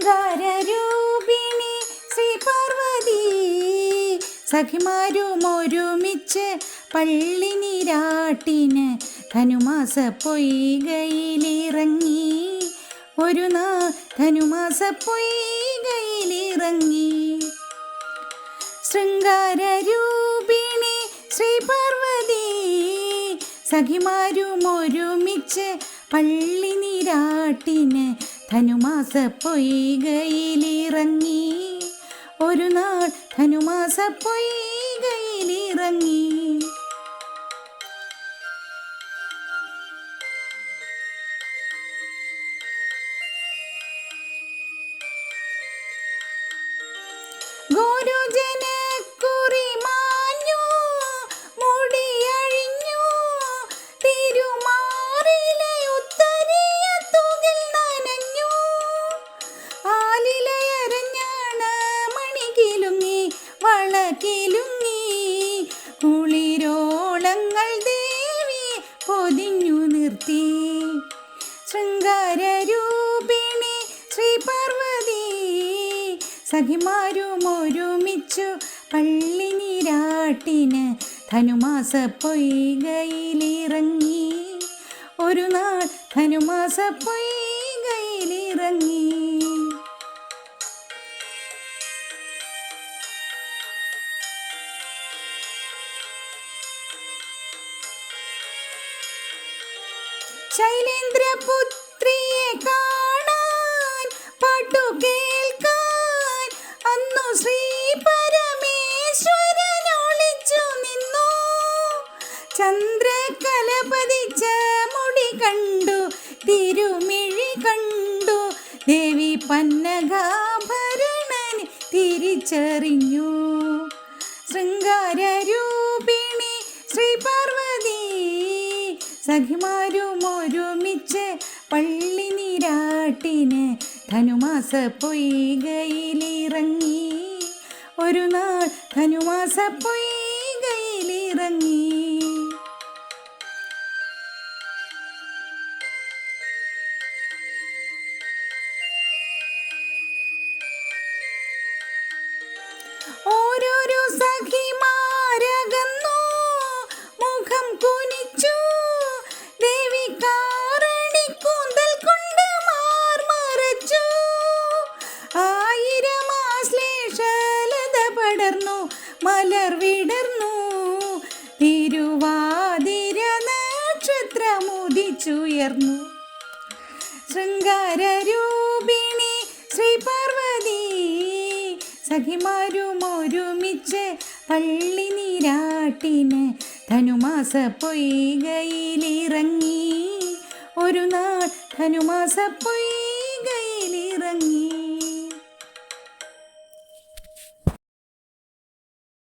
ശൃംഗാരൂപിണി ശ്രീ പാർവതി സഖിമാരും ഒരുമിച്ച് പള്ളി നിരാട്ടിന് ധനുമാസ പൊയ്കയിലിറങ്ങി. ഒരു നാ ധനുമാസ പൊയ്കയിലിറങ്ങി. ശൃംഗാരൂപിണി ശ്രീ പാർവതി സഖിമാരും ഒരുമിച്ച് പള്ളി നീരാട്ടിന് ധനുമാസ പൊയ്കയിലിറങ്ങി ഒരു നാൾ ധനുമാസ പൊയ്കയിലിറങ്ങി സഖിമാരും ഒരുമിച്ചു പള്ളി നീരാട്ടിന് ധനുമാസ പൊയ്കയിലിറങ്ങി. ഒരു നാൾ ധനുമാസ പൊയ്കയിലിറങ്ങി. ശൈലേന്ദ്രപുത്രിയെ ചന്ദ്രകല പതിച്ച മുടി കണ്ടു തിരുമിഴി കണ്ടു. ദേവി പന്നകാഭരണൻ തിരിച്ചറിഞ്ഞു. ശൃംഗാരൂപിണി ശ്രീ പാർവതി സഖിമാരും ഒരുമിച്ച് പള്ളി നീരാട്ടിന് ധനുമാസ പൊയ്കയിലിറങ്ങി. ഒരു നാൾ ധനുമാസ പൊയ്കയിലിറങ്ങി. ഓരോരോ സഖിമാരകന്നു മുഖം കുനിച്ചു. ദേവി കാരണി കൂന്തൽ കൊണ്ട് മാർമറച്ചു ആയിരം ആശ്ലേഷലത പടർന്നു മലർ വിടർന്നു. തിരുവാതിര നക്ഷത്രമുദിച്ചുയർന്നു. ശൃംഗാരൂപിണി ശ്രീ പാർവതി സഖിമാരും ഒരുമിച്ച് പള്ളി നീരാട്ടിന് ധനുമാസ പൊയ്കയിലിറങ്ങി. ഒരു നാൾ ധനുമാസ പൊയ്കയിലിറങ്ങി.